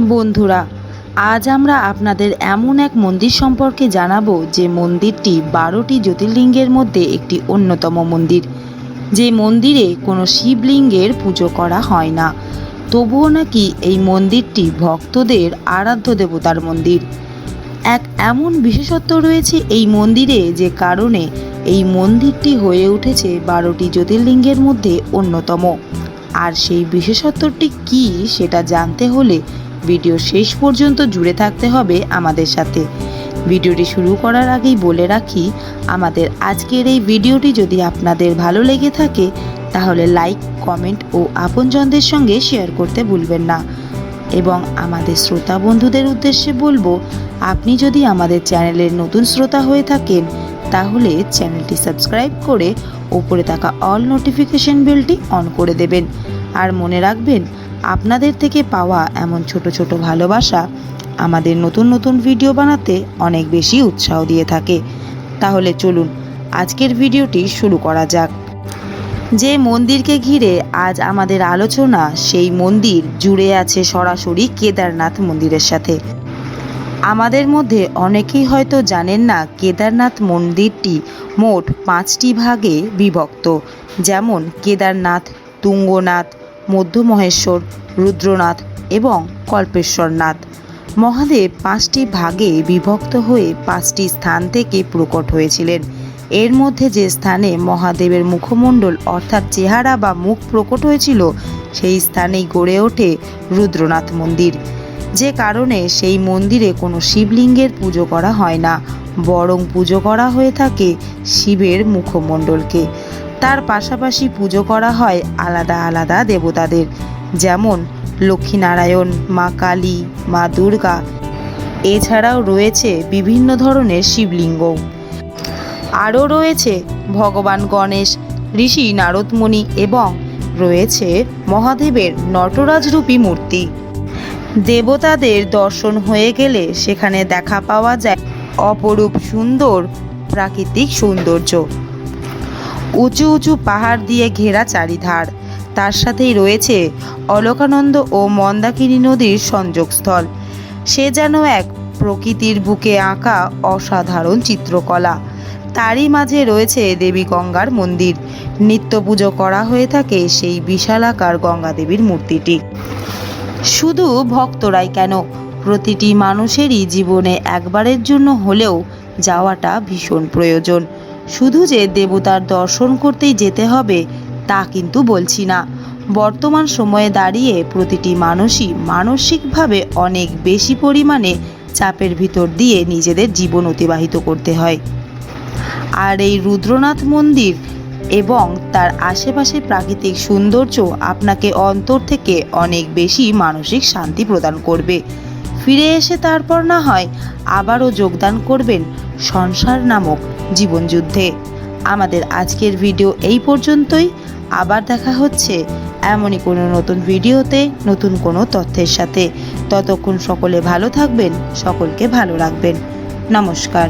বন্ধুরা, আজ আমরা আপনাদের এমন এক মন্দির সম্পর্কে জানাব যে মন্দিরটি বারোটি জ্যোতির্লিঙ্গের মধ্যে একটি অন্যতম মন্দির। যে মন্দিরে কোনো শিবলিঙ্গের পুজো করা হয় না, তবুও নাকি এই মন্দিরটি ভক্তদের আরাধ্য দেবতার মন্দির। এক এমন বিশেষত্ব রয়েছে এই মন্দিরে যে কারণে এই মন্দিরটি হয়ে উঠেছে বারোটি জ্যোতির্লিঙ্গের মধ্যে অন্যতম। আর সেই বিশেষত্বটি কী সেটা জানতে হলে ভিডিও শেষ পর্যন্ত জুড়ে থাকতে হবে আমাদের সাথে। ভিডিওটি শুরু করার আগেই বলে রাখি, আমাদের আজকের এই ভিডিওটি যদি আপনাদের ভালো লেগে থাকে, তাহলে লাইক, কমেন্ট ও আপনজনদের সঙ্গে শেয়ার করতে ভুলবেন না। এবং আমাদের শ্রোতা বন্ধুদের উদ্দেশ্যে বলব, আপনি যদি আমাদের চ্যানেলের নতুন শ্রোতা হয়ে থাকেন, তাহলে চ্যানেলটি সাবস্ক্রাইব করে ওপরে থাকা অল নোটিফিকেশন বেলটি অন করে দেবেন। আর মনে রাখবেন, আপনাদের থেকে পাওয়া এমন ছোট ছোট ভালোবাসা আমাদের নতুন নতুন ভিডিও বানাতে অনেক বেশি উৎসাহ দিয়ে থাকে। তাহলে চলুন, আজকের ভিডিওটি শুরু করা যাক। যে মন্দিরকে ঘিরে আজ আমাদের আলোচনা, সেই মন্দির জুড়ে আছে সরাসরি কেদারনাথ মন্দিরের সাথে। আমাদের মধ্যে অনেকেই হয়তো জানেন না, কেদারনাথ মন্দিরটি মোট পাঁচটি ভাগে বিভক্ত। যেমন, কেদারনাথ, তুঙ্গনাথ মধ্যমহেশ্বর, রুদ্রনাথ এবং কল্পেশ্বরনাথ। মহাদেব পাঁচটি ভাগে বিভক্ত হয়ে পাঁচটি স্থান থেকে প্রকট হয়েছিলেন। এর মধ্যে যে স্থানে মহাদেবের মুখমণ্ডল অর্থাৎ চেহারা বা মুখ প্রকট হয়েছিল, সেই স্থানেই গড়ে ওঠে রুদ্রনাথ মন্দির। যে কারণে সেই মন্দিরে কোনো শিবলিঙ্গের পুজো করা হয় না, বরং পুজো করা হয়ে থাকে শিবের মুখমণ্ডলকে। তার পাশাপাশি পুজো করা হয় আলাদা আলাদা দেবতাদের, যেমন লক্ষ্মীনারায়ণ, মা কালী, মা দুর্গা। এছাড়াও রয়েছে বিভিন্ন ধরনের শিবলিঙ্গ। আরও রয়েছে ভগবান গণেশ, ঋষি নারদমণি এবং রয়েছে মহাদেবের নটরাজরূপী মূর্তি। দেবতাদের দর্শন হয়ে গেলে সেখানে দেখা পাওয়া যায় অপরূপ সুন্দর প্রাকৃতিক সৌন্দর্য। উঁচু উঁচু পাহাড় দিয়ে ঘেরা চারিধার। তার সাথেই রয়েছে অলকানন্দ ও মন্দাকিনী নদীর সংযোগস্থল। সে যেন এক প্রকৃতির বুকে আঁকা অসাধারণ চিত্রকলা। তারই মাঝে রয়েছে দেবী গঙ্গার মন্দির। নিত্য পুজো করা হয়ে থাকে সেই বিশালাকার গঙ্গা দেবীর মূর্তিটি। শুধু ভক্তরাই কেন, প্রতিটি মানুষেরই জীবনে একবারের জন্য হলেও যাওয়াটা ভীষণ প্রয়োজন। শুধু যে দেবতার দর্শন করতেই যেতে হবে, তা কিন্তু বলছি না। বর্তমান সময়ে দাঁড়িয়ে প্রতিটি মানুষই মানসিকভাবে অনেক বেশি পরিমাণে চাপের ভিতর দিয়ে নিজেদের জীবন অতিবাহিত করতে হয়। আর এই রুদ্রনাথ মন্দির এবং তার আশেপাশে প্রাকৃতিক সৌন্দর্য আপনাকে অন্তর থেকে অনেক বেশি মানসিক শান্তি প্রদান করবে। ফিরে এসে তারপর না হয় আবারও যোগদান করবেন সংসার নামক জীবনযুদ্ধে। আমাদের আজকের ভিডিও এই পর্যন্তই। আবার দেখা হচ্ছে এমনই কোনো নতুন ভিডিওতে, নতুন কোনো তথ্যের সাথে। ততক্ষণ সকলে ভালো থাকবেন, সকলকে ভালো রাখবেন। নমস্কার।